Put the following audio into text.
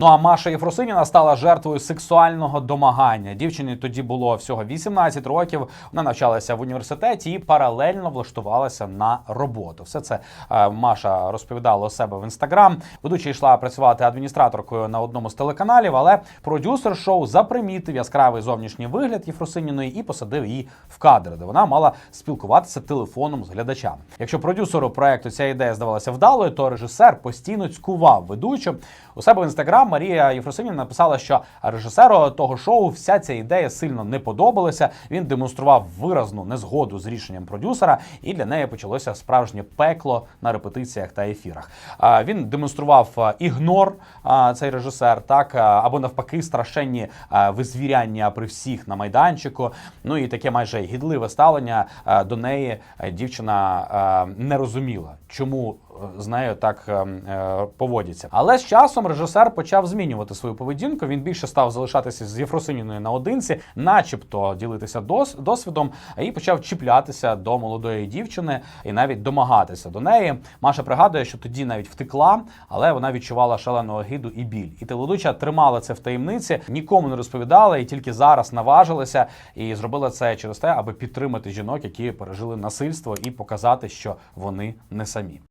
Ну а Маша Єфросиніна стала жертвою сексуального домагання. Дівчині тоді було всього 18 років. Вона навчалася в університеті і паралельно влаштувалася на роботу. Все це е, Маша розповідала у себе в інстаграм. Ведуча йшла працювати адміністраторкою на одному з телеканалів, але продюсер шоу запримітив яскравий зовнішній вигляд Єфросиніної і посадив її в кадр, де вона мала спілкуватися телефоном з глядачами. Якщо продюсеру проекту ця ідея здавалася вдалою, то режисер постійно цькував ведучу. У себе в інстаграм Марія Єфросиніна написала, що режисеру того шоу вся ця ідея сильно не подобалася. Він демонстрував виразну незгоду з рішенням продюсера, і для неї почалося справжнє пекло на репетиціях та ефірах. Він демонстрував ігнор цей режисер, так або навпаки, страшенні визвіряння при всіх на майданчику. Ну і таке майже гідливе ставлення до неї дівчина не розуміла, чому з нею так е, е, поводяться. Але з часом режисер почав змінювати свою поведінку. Він більше став залишатися з Єфросиніною наодинці, начебто ділитися дос- досвідом, і почав чіплятися до молодої дівчини і навіть домагатися до неї. Маша пригадує, що тоді навіть втекла, але вона відчувала шалену огиду і біль. І телеведуча тримала це в таємниці, нікому не розповідала, і тільки зараз наважилася і зробила це через те, аби підтримати жінок, які пережили насильство, і показати, що вони не самі.